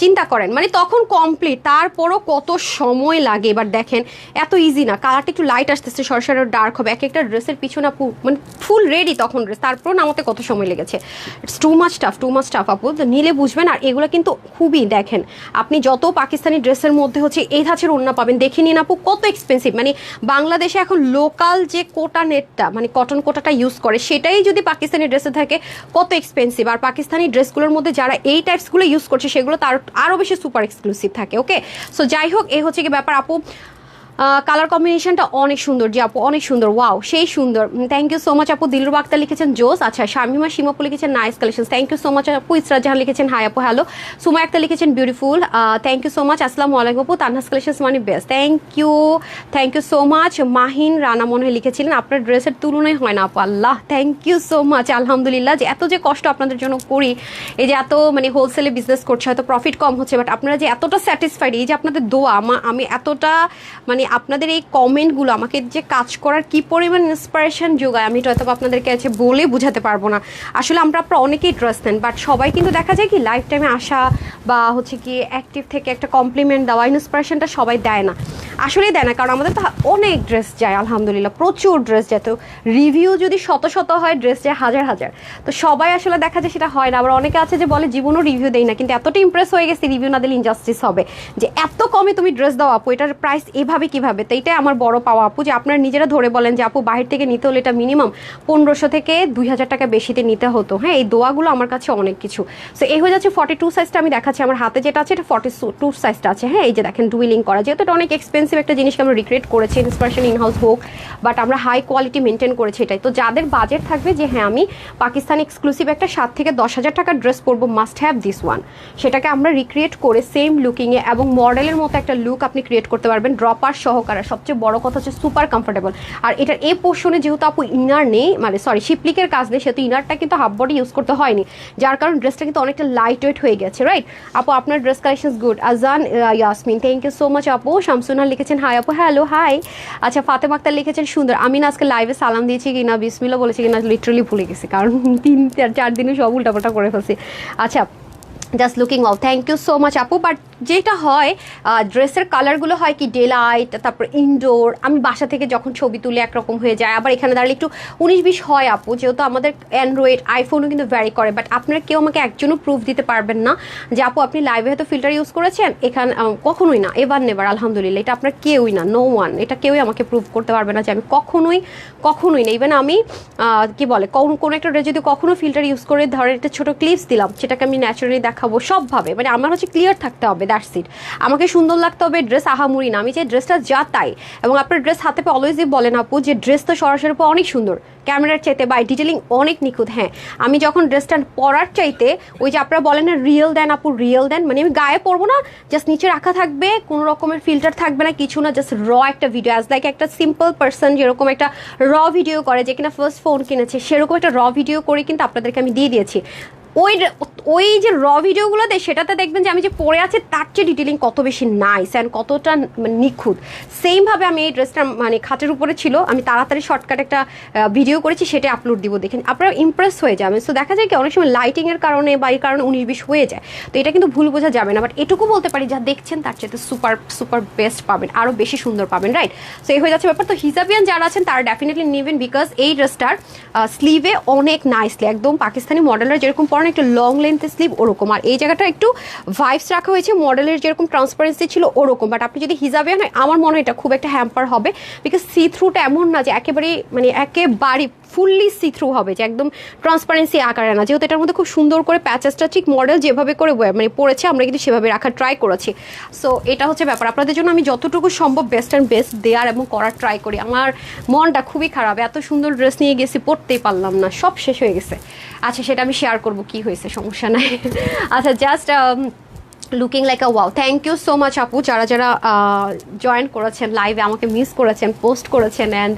চিন্তা করেন। মানে তখন কমপ্লিট তারপরও কত সময় লাগে। এবার দেখেন, এত ইজি না। কালারটা একটু লাইট আসতেছে, সরসর ডার্ক হবে। এক একটা ড্রেসের পিছনে আপু মানে ফুল রেডি তখন ড্রেস তারপরও নামাতে কত সময় লেগেছে? It's too much tough too much tough আপু নিলে বুঝবেন। আর এগুলো কিন্তু খুবই, দেখেন, আপনি যত পাকিস্তানি ড্রেসের মধ্যে হচ্ছে এই ধাঁচের ওড়না পাবেন, দেখে নিন আপু, কত এক্সপেন্সিভ মানে বাংলাদেশে এখন লোকাল যে কোটা নেটটা মানে কটন কোটাটা ইউজ করে, সেটাই যদি পাকিস্তানি ড্রেসে থাকে, কত এক্সপেন্সিভ আর পাকিস্তানি ড্রেসগুলোর মধ্যে যারা এই টাইপসগুলো ইউজ করছে, সেগুলো তার আরও বেশি সুপার এক্সক্লুসিভ থাকে ওকে? সো যাই হোক এই হচ্ছে কি ব্যাপার আপু। কালার কম্বিনেশনটা অনেক সুন্দর জি আপু, অনেক সুন্দর। ওয়াও সেই সুন্দর। থ্যাংক ইউ সো মাচ আপু। দিলরুব আক্তার লিখেছেন জোস। আচ্ছা শামিমা সীমাপু লিখেছেন nice collection thank you so much আপু। ইসরাত জাহান লিখেছেন হাই আপু হ্যালো সুমা আক্তার লিখেছেন beautiful thank you so much আসসালামু আলাইকুম আপু। তানহাস কালেকশন মানে best thank you thank you so much Mahin Rana মনে হয় লিখেছিলেন, আপনার ড্রেসের তুলনায় হয় না আপু। Allah thank you so much আলহামদুলিল্লাহ, যে এত যে কষ্ট আপনাদের জন্য করি, এই যে এত মানে হোলসেলে বিজনেস করছে, হয়তো প্রফিট কম হচ্ছে বাট আপনারা যে এতটা স্যাটিসফাইড এই যে আপনাদের দোয়া আমি এতটা মানে আপনাদের এই কমেন্টগুলো আমাকে যে কাজ করার কি পরিমাণ ইন্সপিরেশন যোগায়, আমি হয়তো আপনাদেরকে আছে বলে বুঝাতে পারব না। আসলে আমরা আপনারা অনেকেই ট্রাস্ট নেন বাট সবাই কিন্তু দেখা যায় কি লাইফ টাইমে আসা বা হচ্ছে কি অ্যাক্টিভ থেকে একটা কমপ্লিমেন্ট দেওয়া ইন্সপিরেশনটা সবাই দেয় না। আসলেই দেয় না, কারণ আমাদের তো অনেক ড্রেস যায়, আলহামদুলিল্লাহ। প্রচুর ড্রেস যায়, তো রিভিউ যদি শত শত হয় ড্রেস যায় হাজার হাজার। তো সবাই আসলে দেখা যায় সেটা হয় না। আবার অনেকে আছে যে বলে, জীবনও রিভিউ দেয় না। কিন্তু এতটা ইমপ্রেস হয়ে গেছে রিভিউ না দিলে ইনজাস্টিস হবে। যে এত কমে তুমি ড্রেস দাও, আপু, এটার প্রাইস এভাবে কীভাবে? তো এটাই আমার বড় পাওয়া আপু যে আপনারা নিজেরা ধরে বলেন যে, আপু, বাহির থেকে নিতে হলে এটা মিনিমাম পনেরোশো থেকে দুই হাজার টাকা বেশিতে নিতে হতো। হ্যাঁ এই দোয়াগুলো আমার কাছে অনেক কিছু। সো এই হয়ে যাচ্ছে ফর্টি টু সাইজটা আমি দেখাচ্ছি। আমার হাতে যেটা আছে, এটা ফর্টি টু সাইজটা আছে। হ্যাঁ এই যে দেখেন ডুইলিং করা। যেহেতু এটা অনেক এক্সপেন্সিভ একটা জিনিসকে আমরা রিক্রিয়েট করেছি ইন্সপিরেশন ইনহাউস হোক বাট আমরা হাই কোয়ালিটি মেনটেন করেছি এটাই। তো যাদের বাজেট থাকবে যে হ্যাঁ আমি পাকিস্তান এক্সক্লুসিভ একটা সাত থেকে দশ হাজার টাকার ড্রেস পরবো মাস্ট হ্যাভ দিস ওয়ান সেটাকে আমরা রিক্রিয়েট করে সেম লুকিংয়ে এবং মডেলের মতো একটা লুক আপনি ক্রিয়েট করতে পারবেন। ড্রপার সহকারে, সবচেয়ে বড় কথা হচ্ছে সুপার কমফোর্টেবল আর এটার এই পোর্শনে যেহেতু আপু ইনার নেই মানে সরি শিপলিকের কাজ নেই, সেহেতু ইনারটা কিন্তু হাফ বডি ইউজ করতে হয়নি। যার কারণে ড্রেসটা কিন্তু অনেকটা লাইট ওয়েট হয়ে গেছে রাইট আপু, আপনার dress collection good Azan Yasmin thank you so much আপু। শামসুনা লিখেছেন হাই আপু হ্যালো হাই আচ্ছা ফাতেমা আক্তার লিখেছেন, সুন্দর। আমি না আজকে লাইভে সালাম দিয়েছি কিনা বিসমিল্লা বলেছি কিনা লিটারালি ভুলে গেছি, কারণ তিন, চার দিনে সব উল্টাপাল্টা করে ফেলছি। আচ্ছা just looking all thank you so much আপু বাট যেটা হয় ড্রেসের কালারগুলো হয় কি ডে লাইট তারপর ইনডোর আমি বাসা থেকে যখন ছবি তুলে একরকম হয়ে যায়। আবার এখানে দাঁড়ালে একটু উনিশ বিশ হয় আপু, যেহেতু আমাদের অ্যান্ড্রয়েড আইফোনও কিন্তু ভ্যারি করে বাট আপনারা কেউ আমাকে একজনও প্রুফ দিতে পারবেন না যে, আপু, আপনি লাইভে হয়তো ফিল্টার ইউজ করেছেন, এখানে কখনোই না, এবার নেবার আলহামদুলিল্লাহ, এটা আপনার কেউই না নো ওয়ান এটা কেউই আমাকে প্রুফ করতে পারবে না যে, আমি কখনোই কখনোই না ইভেন আমি কি বলে, কোন, কোনো একটা ড্রেস যদি কখনো ফিল্টার ইউজ করে, ধরেন একটা ছোটো ক্লিপস দিলাম, সেটাকে আমি ন্যাচারালি দেখাবো সবভাবে মানে আমার হচ্ছে ক্লিয়ার থাকতে হবে দ্যাটস ইট আমাকে সুন্দর লাগতে হবে ড্রেস আহামুরি না। আমি যে ড্রেসটা যা তাই। এবং আপনার ড্রেস হাতে পে অলওয়েজই বলেন আপু যে ড্রেস তো সরাসরি পর অনেক সুন্দর। ক্যামেরার চাইতে বা ডিটেলিং অনেক নিখুঁত হ্যাঁ। আমি যখন ড্রেসটা পরার চাইতে, ওই যে আপনারা বলেন না রিয়েল দেন আপু রিয়েল দেন মানে আমি গায়ে পরবো না জাস্ট নিচে রাখা থাকবে, কোনো রকমের ফিল্টার থাকবে না, কিছু না জাস্ট র একটা ভিডিও অ্যাজ লাইক একটা সিম্পল পার্সন যেরকম একটা র ভিডিও করে, যে কিনা ফার্স্ট ফোন কিনেছে, সেরকম একটা র ভিডিও করে কিন্তু আপনাদেরকে আমি দিয়ে দিয়েছি। ওই ওই যে র ভিডিওগুলো দেয় সেটাতে দেখবেন যে আমি যে পরে আছি, তার চেয়ে ডিটেলিং কত বেশি নাইস অ্যান্ড কতটা নিখুঁত। সেমভাবে আমি এই ড্রেসটা মানে খাটের উপরে ছিল, আমি তাড়াতাড়ি শর্টকাট একটা ভিডিও করেছি, সেটা আপলোড দিব। দেখেন, আপনারা ইমপ্রেস হয়ে যাবেন। সো দেখা যায় কি, অনেক সময় লাইটিংয়ের কারণে বা এই কারণে উনিশ বিশ হয়ে যায়। তো এটা কিন্তু ভুল বোঝা যাবে না। বাট এটুকু বলতে পারি, যা দেখছেন, তার চাইতে সুপার সুপার বেস্ট পাবেন আরও বেশি সুন্দর পাবেন রাইট সো এই হয়ে যাচ্ছে ব্যাপার। তো হিসাবিয়ান যারা আছেন, তারা ডেফিনেটলি নেবেন বিকজ এই ড্রেসটার স্লিভে অনেক নাইসলি একদম পাকিস্তানি মডেলের যেরকম পরেন একটু লং লেন্থের স্লিভ ওরকম। আর এই জায়গাটা একটু ভাইবস রাখা হয়েছে মডেলের যেরকম ট্রান্সপারেন্সি ছিল, ওরকম। বাট আপনি যদি হিজাবে হয় আমার মনে হয় এটা খুব একটা হ্যাম্পার হবে বিকজ সি থ্রুটা এমন না যে একেবারে মানে একেবারে ফুললি সি থ্রু হবে যে একদম ট্রান্সপারেন্সি আকারে না যেহেতু এটার মধ্যে খুব সুন্দর করে প্যাচেসটা ঠিক মডেল যেভাবে করে মানে পড়েছে, আমরা কিন্তু সেভাবে রাখার ট্রাই করেছি। সো এটা হচ্ছে ব্যাপার। আপনাদের জন্য আমি যতটুকু সম্ভব বেস্ট অ্যান্ড বেস্ট দেওয়ার এবং করার ট্রাই করি। আমার মনটা খুবই খারাপ, এত সুন্দর ড্রেস নিয়ে গেছি, পড়তেই পারলাম না, সব শেষ হয়ে গেছে। আচ্ছা সেটা আমি শেয়ার করব কি হয়েছে, সমস্যা নাই। আচ্ছা just looking like a wow thank you so much আপু যারা যারা জয়েন করেছেন লাইভে আমাকে মিস করেছেন পোস্ট করেছেন অ্যান্ড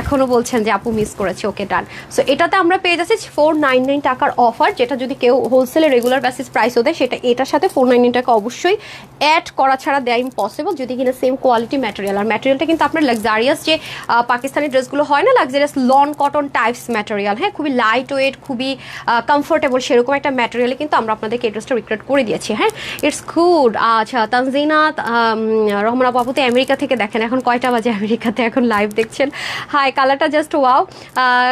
এখনও বলছেন যে আপু মিস করেছে ওকে ডান সো এটাতে আমরা পেয়ে যাচ্ছি ফোর নাইন নাইন টাকার অফার যেটা যদি কেউ হোলসেলে রেগুলার বেসিস প্রাইসও দেয়, সেটা এটার সাথে ফোর নাইন নাইন টাকা অবশ্যই অ্যাড করা ছাড়া দেওয়া ইম্পসিবল যদি কিনা সেম কোয়ালিটি ম্যাটেরিয়াল আর ম্যাটেরিয়ালটা কিন্তু আপনার লাক্সারিয়াস যে পাকিস্তানি ড্রেসগুলো হয় না luxurious lawn cotton types material হ্যাঁ খুবই লাইট ওয়েট খুবই কমফোর্টেবল সেরকম একটা ম্যাটেরিয়ালে কিন্তু আমরা আপনাদেরকে এই ড্রেসটা রিক্রেট করে দিয়েছি হ্যাঁ? ইটস গুড আচ্ছা তানজিনা রহমানা বাবু তো আমেরিকা থেকে দেখেন, এখন কয়টা বাজে আমেরিকাতে এখন লাইভ দেখছেন। হাই কালারটা জাস্ট ওয়াও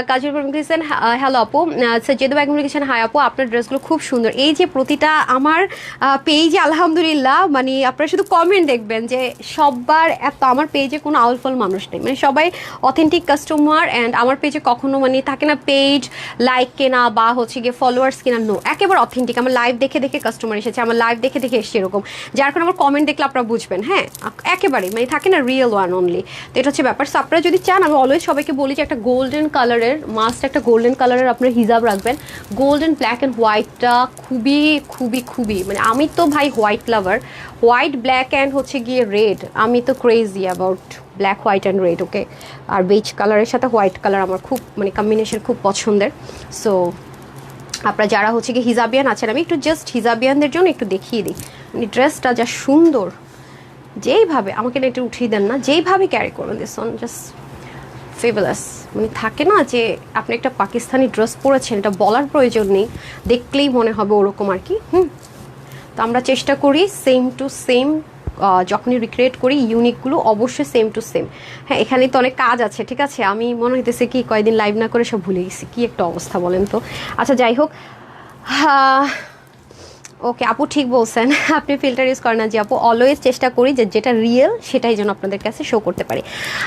কাজল বেগম লিখেছেন হ্যালো আপু। সৈয়দ বেগম লিখেছেন হাই আপু, আপনার ড্রেসগুলো খুব সুন্দর। এই যে প্রতিটা আমার পেজে আলহামদুলিল্লাহ মানে আপনারা শুধু কমেন্ট দেখবেন যে সবার এত আমার পেজে কোনো আউলফল মানুষ নেই। মানে সবাই অথেন্টিক কাস্টমার অ্যান্ড আমার পেজে কখনো মানে থাকে না পেজ লাইক কেনা বা হচ্ছে গিয়ে ফলোয়ার্স কেনা নো একেবারে অথেন্টিক আমার লাইভ দেখে দেখে কাস্টমার এসেছে, আমার লাইভ দেখে থেকে এসছে এরকম। যার কারণে আমার কমেন্ট দেখলে আপনারা বুঝবেন হ্যাঁ? একেবারেই মানে থাকে না রিয়েল ওয়ান অনলি তো এটা হচ্ছে ব্যাপার। আপনারা যদি চান, আমি অলওয়েজ সবাইকে বলি যে একটা গোল্ডেন কালারের মাস্ট একটা গোল্ডেন কালারের আপনার হিজাব রাখবেন। গোল্ডেন ব্ল্যাক অ্যান্ড হোয়াইটটা খুবই খুবই খুবই মানে আমি তো ভাই white lover white black and হচ্ছে গিয়ে রেড আমি তো crazy about black white and red okay R beige কালারের সাথে হোয়াইট কালার আমার খুব মানে কম্বিনেশন খুব পছন্দের। সো আপনারা যারা হচ্ছে কি হিজাবিয়ান আছেন, আমি একটু জাস্ট হিজাবিয়ানদের জন্য একটু দেখিয়ে দিই। মানে ড্রেসটা যা সুন্দর, যেইভাবে, আমাকে না একটু উঠিয়ে দেন না, যেইভাবে ক্যারি করুন দিস অন জাস্ট ফেবলাস মানে থাকে না যে, আপনি একটা পাকিস্তানি ড্রেস পরেছেন, এটা বলার প্রয়োজন নেই, দেখলেই মনে হবে ওরকম আর কি, হুম। তো আমরা চেষ্টা করি সেম টু সেম যখনই রিক্রিয়েট করি ইউনিকগুলো অবশ্যই সেম টু সেম হ্যাঁ এখানে তো অনেক কাজ আছে, ঠিক আছে? আমি মনে হইতেছে কি, কয়েকদিন লাইভ না করে সব ভুলে গেছি। কী একটা অবস্থা বলেন তো? আচ্ছা যাই হোক ওকে, আপু ঠিক বলছেন। আপনি ফিল্টার ইউজ করেন না যে আপু। অলওয়েজ চেষ্টা করি যে যেটা রিয়েল সেটাই যেন আপনাদের কাছে শো করতে পারি।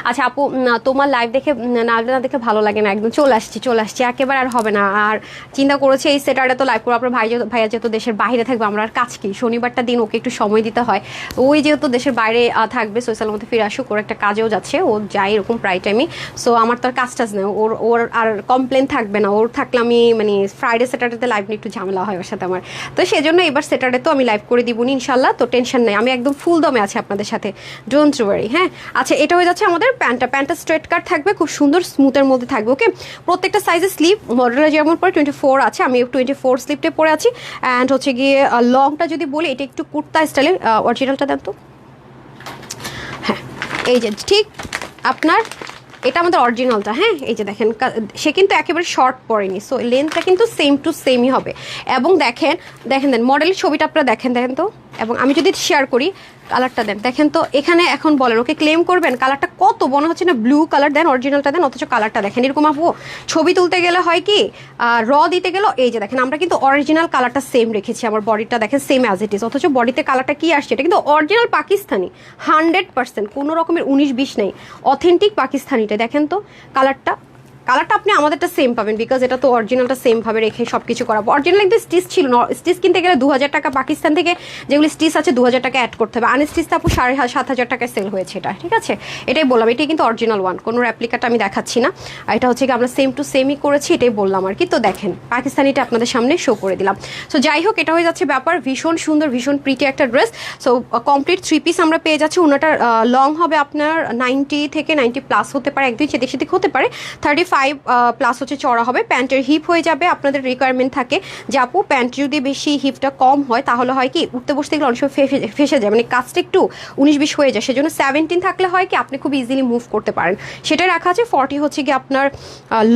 আচ্ছা আপু তোমার লাইভ দেখে না না দেখে ভালো লাগে না একদম। চলে আসছি চলে আসছি। একেবারে আর হবে না। আর চিন্তা করেছি এই সেটারটা তো লাইভ করব আপনার ভাই ভাইয়া যেহেতু দেশের বাইরে থাকবে, আমরা আর কাজ কি? শনিবারটা দিন ওকে একটু সময় দিতে হয়। ওই যেহেতু দেশের বাইরে থাকবে সোশ্যাল মধ্যে ফিরে আসুক, ওর একটা কাজেও যাচ্ছে, ও যায় এরকম প্রায় টাইমই সো আমার তো আর কাজ টাজ নেই। ওর ওর আর কমপ্লেন থাকবে না। ওর থাকলে আমি মানে ফ্রাইডে স্যাটারডেতে লাইভ নিয়ে একটু ঝামেলা হয় ওর সাথে আমার। তো সেই জন্য এবার স্যাটারডে তো আমি লাইভ করে দিব ইনশাল্লাহ তো টেনশন নাই। আমি একদম ফুল দমে আছি আপনাদের সাথে। ডোন্ট ওয়ারি হ্যাঁ? আচ্ছা এটা হয়ে যাচ্ছে আমাদের প্যান্টটা প্যান্টটা স্ট্রেট কাট থাকবে, খুব সুন্দর স্মুথের মধ্যে থাকবে ওকে প্রত্যেকটা সাইজের স্লিপ মডেলটা যেমন পরে টোয়েন্টি ফোর আছে, আমি টোয়েন্টি ফোর স্লিপটে পরে আছি। অ্যান্ড হচ্ছে গিয়ে লংটা যদি বলি, এটা একটু কুর্তা স্টাইলের অরিজিনালটা দেন তো। হ্যাঁ এই যে, ঠিক আপনার এটা আমাদের অরিজিনালটা হ্যাঁ? এই যে দেখেন সে কিন্তু একেবারে শর্ট পরেনি সো লেন্থটা কিন্তু সেম টু সেমই হবে। এবং দেখেন দেখেন দেন মডেলের ছবিটা আপনারা দেখেন দেখেন তো। এবং আমি যদি শেয়ার করি কালারটা দেন। দেখেন তো, এখানে এখন বলেন ওকে ক্লেম করবেন কালারটা কত? মনে হচ্ছে না ব্লু কালার দেন অরিজিনালটা দেন, অথচ কালারটা দেখেন। এরকম আপু, ছবি তুলতে গেলে হয় কি র দিতে গেল, এই যে দেখেন, আমরা কিন্তু অরিজিনাল কালারটা সেম রেখেছি, আমার বডিটা দেখেন সেম অ্যাজ ইট ইজ অথচ বডিতে কালারটা কি আসছে? এটা কিন্তু অরিজিনাল পাকিস্তানি হান্ড্রেড পার্সেন্ট কোনো রকমের উনিশ বিশ নেই অথেন্টিক পাকিস্তানিটা দেখেন তো কালারটা কালারটা আপনি আমাদেরটা সেম পাবেন বিকজ এটা তো অরিজিনালটা সেম ভাবে রেখে সব কিছু করাবো। অরিজিনাল কিন্তু স্টিচ ছিল স্টিচ কিনতে গেলে দু হাজার টাকা, পাকিস্তান থেকে যেগুলি স্টিচ আছে দু হাজার টাকা অ্যাড করতে হবে। আনস্টিচটা আপু সাড়ে সাত হাজার টাকায় সেল হয়েছে এটা, ঠিক আছে? এটাই বললাম, এটাই কিন্তু অরিজিনাল ওয়ান কোনো রেপ্লিকাটা আমি দেখাচ্ছি না। এটা হচ্ছে কি আমরা সেম টু সেমই করেছি, এটাই বললাম আর কি। তো দেখেন, পাকিস্তানিটা আপনাদের সামনে শো করে দিলাম। সো যাই হোক, এটা হয়ে যাচ্ছে ব্যাপার, ভীষণ সুন্দর, ভীষণ প্রিটি একটা dress so complete three piece আমরা পেয়ে যাচ্ছি, ওনাটার লং হবে আপনার নাইনটি থেকে নাইনটি প্লাস হতে পারে, একদিন সেদিক সেদিক হতে পারে। থার্টি ফাইভ প্লাস হচ্ছে চড়া হবে। প্যান্টের হিপ হয়ে যাবে, আপনাদের রিকোয়ারমেন্ট থাকে যে আপু প্যান্ট যদি বেশি হিপটা কম হয়, তাহলে হয় কি, উঠতে বসতে গেলে অনেক সময় ফেসে যায়। মানে কাজটা একটু উনিশ বিশ হয়ে যায়। সেজন্য সেভেন্টিন থাকলে হয় কি, আপনি খুব ইজিলি মুভ করতে পারেন। সেটা রাখা আছে ফর্টি হচ্ছে কি আপনার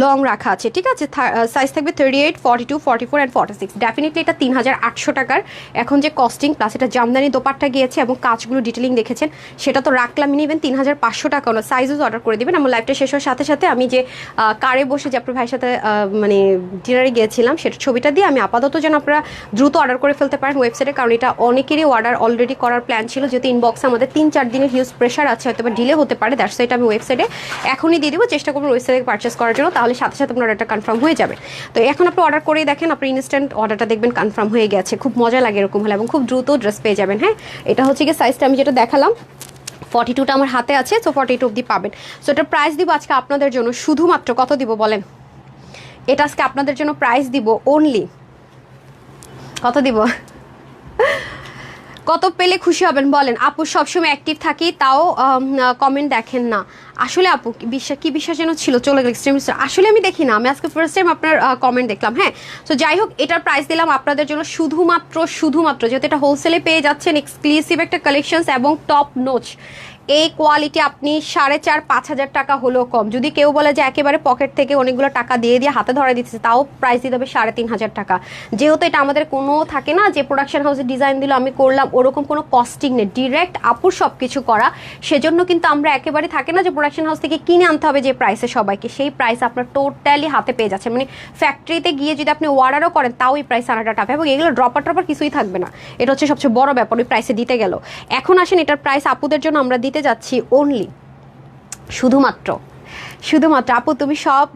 লং রাখা আছে, ঠিক আছে? সাইজ থাকবে thirty eight forty two forty four and forty six definitely এটা তিন হাজার আটশো টাকার। এখন যে কস্টিং প্লাস এটা জামদানি দোপাট্টা গিয়েছে এবং কাজগুলো ডিটেলিং দেখেছেন, সেটা তো রাখলাম ইভেন তিন হাজার পাঁচশো টাকা। হলো সাইজও অর্ডার করে দেবেন, আমার লাইফটা শেষ হওয়ার সাথে সাথে আমি যে কারে বসে যে আপনার ভাইয়ের সাথে মানে ডিনারে গিয়েছিলাম, সেটা ছবিটা দিয়ে আমি আপাতত যেন আপনারা দ্রুত অর্ডার করে ফেলতে পারেন ওয়েবসাইটে কারণ এটা অনেকেরই অর্ডার অলরেডি করার প্ল্যান ছিল, যেহেতু ইনবক্সে আমাদের তিন চার দিনের হিউজ প্রেশার আছে হয়তো বা ডিলে হতে পারে দ্যাটস সাইট আমি ওয়েবসাইটে এখনই দিয়ে দিব, চেষ্টা করব ওয়েবসাইটে পারচেস করার জন্য, তাহলে সাথে সাথে আপনার অর্ডারটা কনফার্ম হয়ে যাবে। তো এখন আপনি অর্ডার করেই দেখেন, আপনি ইনস্ট্যান্ট অর্ডারটা দেখবেন কনফার্ম হয়ে গেছে, খুব মজা লাগে এরকম হলে, এবং খুব দ্রুত ড্রেস পেয়ে যাবেন হ্যাঁ? এটা হচ্ছে গিয়ে সাইজটা আমি যেটা দেখালাম ফর্টি টুটা আমার হাতে আছে সো ফর্টি টু অব্দি পাবেন। সো এটার প্রাইস দিব আজকে আপনাদের জন্য, শুধুমাত্র কত দিব বলেন? এটা আজকে আপনাদের জন্য প্রাইস দিব অনলি কত দিব? কত পেলে খুশি হবেন? বলেন, আপু সবসময় অ্যাক্টিভ থাকি, তাও কমেন্ট দেখেন না। আসলে আপু বিশ্বাস, কি বিশ্বাস যেন ছিল? চলে গেল এক্সট্রিম আসলে আমি দেখি না, আমি আজকে ফার্স্ট টাইম আপনার কমেন্ট দেখলাম হ্যাঁ? তো যাই হোক, এটার প্রাইস দিলাম আপনাদের জন্য শুধুমাত্র শুধুমাত্র, যেহেতু এটা হোলসেলে পেয়ে যাচ্ছেন এক্সক্লুসিভ একটা কালেকশনস এবং টপ নোচ এই কোয়ালিটি আপনি সাড়ে চার, পাঁচ হাজার টাকা হলেও কম। যদি কেউ বলে যে একেবারে পকেট থেকে অনেকগুলো টাকা দিয়ে দিয়ে হাতে ধরা দিচ্ছে তাও প্রাইস দিতে হবে সাড়ে তিন হাজার টাকা। যেহেতু এটা আমাদের কোনো থাকে না যে প্রোডাকশন হাউসে ডিজাইন দিল, আমি করলাম, ওরকম কোনো কস্টিং নেই। ডিরেক্ট আপুর সব কিছু করা, সেজন্য কিন্তু আমরা একেবারে থাকে না যে প্রোডাকশন হাউস থেকে কিনে আনতে হবে যে প্রাইসে সবাইকে। সেই প্রাইস আপনার টোটালি হাতে পেয়ে যাচ্ছে। মানে ফ্যাক্টরিতে গিয়ে যদি আপনি অর্ডারও করেন, তাও এই প্রাইস আনাটা টাফ এবং এগুলো ড্রপার ট্রপার কিছুই থাকবে না। এটা হচ্ছে সবচেয়ে বড় ব্যাপার, ওই প্রাইসে দিতে গেল। এখন আসেন, এটার প্রাইস আপুদের জন্য আমরা দিতে যাচ্ছি অনলি শুধুমাত্র। শুধুমাত্র। আপু, তুমি সব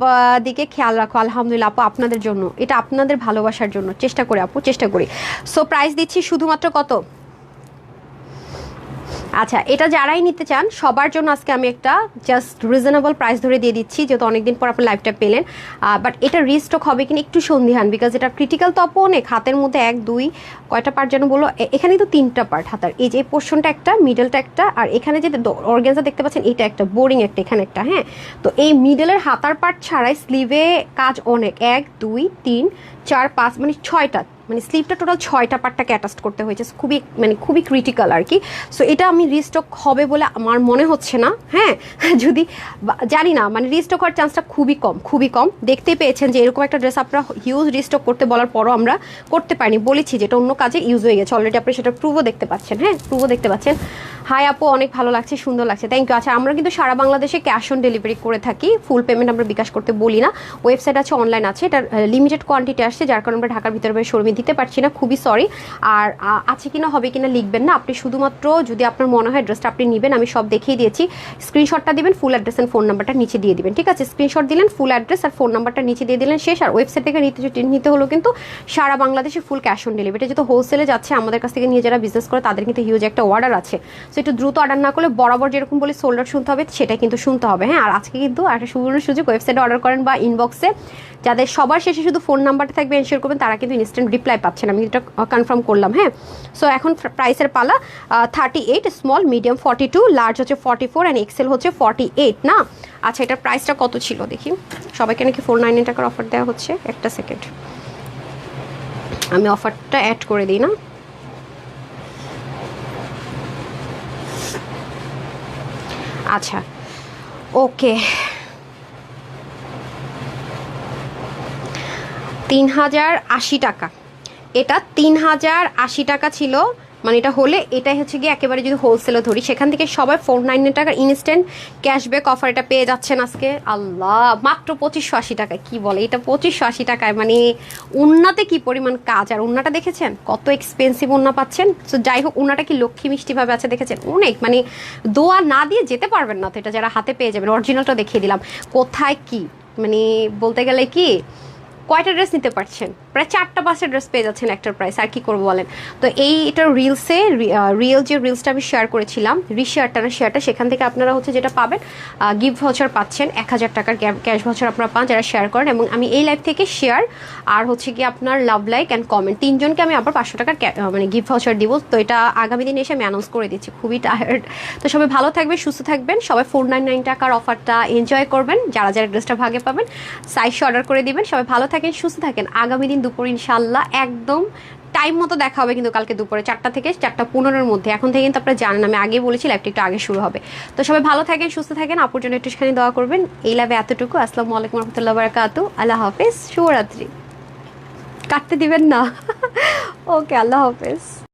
দিকে খেয়াল রাখো, আলহামদুলিল্লাহ আপু, আপনাদের জন্য। এটা আপনাদের ভালোবাসার জন্য। চেষ্টা করে আপু, চেষ্টা করি। সো প্রাইস দিচ্ছি শুধুমাত্র কত? আচ্ছা এটা যারাই নিতে চান, সবার জন্য আজকে আমি একটা জাস্ট রিজনেবল প্রাইস ধরে দিয়ে দিচ্ছি, যেহেতু অনেকদিন পর আপনি লাইফটা পেলেন। বাট এটা রিস্টক হবে কিনা একটু সন্ধিহান বিকজ এটা ক্রিটিক্যাল তো অনেক, হাতের মধ্যে এক, দুই, কয়টা পার্ট যেন বলো এ- এখানে তো তিনটা পার্ট হাতার। এই যে পোর্শনটা একটা মিডলটা একটা, আর এখানে যে অর্গেনজা দেখতে পাচ্ছেন এটা একটা বোরিং একটা, এখানে একটা হ্যাঁ? তো এই মিডলের হাতার পার্ট ছাড়াই স্লিভে কাজ অনেক, এক, দুই, তিন, চার, পাঁচ মানে ছয়টা মানে স্লিভটা টোটাল ছয়টা পার্টটাকে অ্যাটাস্ট করতে হয়েছে। খুবই মানে খুবই ক্রিটিক্যাল আর কি। সো এটা আমি রিস্টক হবে বলে আমার মনে হচ্ছে না হ্যাঁ? যদি জানি না মানে রিস্টক হওয়ার চান্সটা খুবই কম খুবই কম। দেখতেই পেয়েছেন যে এরকম একটা ড্রেস আপনারা হিউজ রিস্টক করতে বলার পরও আমরা করতে পারিনি। বলেছি যেটা অন্য কাজে ইউজ হয়ে গেছে। অলরেডি আপনি সেটা প্রুভও দেখতে পাচ্ছেন হ্যাঁ? প্রুভও দেখতে পাচ্ছেন। হাই আপু, অনেক ভালো লাগছে, সুন্দর লাগছে। থ্যাংক ইউ আচ্ছা আমরা কিন্তু সারা বাংলাদেশে ক্যাশ অন ডেলিভারি করে থাকি। ফুল পেমেন্ট আমরা বিকাশ করতে বলি না। ওয়েবসাইট আছে অনলাইন আছে। এটা লিমিটেড কোয়ান্টিটি আসছে, যার কারণে আমরা ঢাকার ভিতরে শোরুমে দিতে পারছি না, খুবই সরি আর আছে কিনা, হবে কিনা লিখবেন না। আপনি শুধুমাত্র যদি আপনার মনে হয় ড্রেসটা আপনি নেবেন, আমি সব দেখিয়ে দিয়েছি। স্ক্রিনশটটা দিবেন ফুল অ্যাড্রেস অ্যান্ড ফোন নাম্বারটা নিচে দিয়ে দিবেন, ঠিক আছে? স্ক্রিনশট দিলেন ফুল অ্যাড্রেস আর ফোন নাম্বারটা নিচে দিয়ে দিলেন, শেষ। আর ওয়েবসাইট থেকে নিতে নিতে হলো কিন্তু সারা বাংলাদেশে ফুল ক্যাশ অন ডেলিভারি যেহেতু হোলসেলে যাচ্ছে, আমাদের কাছ থেকে নিয়ে যারা বিজনেস করে, তাদের কিন্তু হিউজ একটা অর্ডার আছে। সো একটু দ্রুত অর্ডার না করলে বরাবর যেরকম বলে সোল্ডার শুনতে হবে সেটাই কিন্তু শুনতে হবে হ্যাঁ? আর আজকে কিন্তু একটা সুবর্ণ সুযোগ ওয়েবসাইটে অর্ডার করেন বা ইনবক্সে যাদের সবার শেষে শুধু ফোন নাম্বারটা থাকবে এনশিওর করবেন, তারা কিন্তু ইনস্ট্যান্ট রিপ্লাই পাচ্ছেন। আমি এটা কনফার্ম করলাম হ্যাঁ? সো এখন প্রাইসের পালা thirty eight small medium forty two large হচ্ছে ফর্টি ফোর অ্যান্ড এক্সেল হচ্ছে ফর্টি এইট না? আচ্ছা এটার প্রাইসটা কত ছিল দেখি? সবাইকে নাকি ফোর নাইন টাকার অফার দেওয়া হচ্ছে? একটা সেকেন্ড আমি অফারটা অ্যাড করে দিই, না? আচ্ছা ওকে তিন হাজার আশি টাকা। এটা তিন হাজার আশি টাকা ছিল। মানে এটা হলে এটাই হচ্ছে গিয়ে একেবারে যদি হোলসেলে ধরি, সেখান থেকে সবাই ফোর নাইন টাকার ইনস্ট্যান্ট ক্যাশব্যাক অফার এটা পেয়ে যাচ্ছেন আজকে। আল্লাহ, মাত্র পঁচিশশো আশি টাকায় কি বলে? এটা পঁচিশশো আশি টাকায় মানে উন্নাতে কি পরিমাণ কাজ? আর উন্নাটা দেখেছেন? কত এক্সপেন্সিভ উন্না পাচ্ছেন? তো যাই হোক, উন্নাটা কি লক্ষ্মী মিষ্টিভাবে আছে দেখেছেন? অনেক মানে দোয়া না দিয়ে যেতে পারবেন না তো এটা যারা হাতে পেয়ে যাবেন। অরিজিনালটা দেখিয়ে দিলাম। কোথায় কি? মানে বলতে গেলে কি কয়টা ড্রেস নিতে পারছেন? প্রায় চারটা পাঁচটা ড্রেস পেয়ে যাচ্ছেন একটার প্রাইস আর কি করব বলেন? তো এই এটা রিলসে রিয়েল যে রিলসটা আমি শেয়ার করেছিলাম রিশেয়ারটা না শেয়ারটা সেখান থেকে আপনারা হচ্ছে যেটা পাবেন গিফট ভাউচার পাচ্ছেন, এক হাজার টাকার ক্যাশ ভাউচার আপনারা পান যারা শেয়ার করেন, এবং আমি এই লাইভ থেকে শেয়ার আর হচ্ছে কি আপনার লাভ লাইক অ্যান্ড কমেন্ট তিনজনকে আমি আবার পাঁচশো টাকার মানে গিফট ভাউচার দিব, তো এটা আগামী দিনে এসে আমি অ্যানাউন্স করে দিচ্ছি, খুবই টায়ার্ড তো সবাই ভালো থাকবেন, সুস্থ থাকবেন, সবাই ফোর নাইন নাইন টাকার অফারটা এনজয় করবেন, যারা যারা ড্রেসটা ভাগে পাবেন সাইজ অর্ডার করে দিবেন, সবাই ভালো থাকেন, সুস্থ থাকেন। আগামী দিন দুপুর ইনশাল্লাহ একদম টাইম মতো দেখা হবে কিন্তু কালকে দুপুরে চারটা থেকে চারটা পনেরোর মধ্যে। এখন থেকে কিন্তু আপনারা জানেন, আমি আগে বলেছি লাইভটা একটু আগে শুরু হবে। তো সবাই ভালো থাকেন, সুস্থ থাকেন। আপুর জন্য একটুখানি দোয়া করবেন। এই লাভে এতটুকু। আসসালামু আলাইকুম রহমতুল্লাহ বারাকাতু। আল্লাহ হাফেজ। শুভরাত্রি। কাটতে দিবেন না। ওকে আল্লাহ হাফেজ।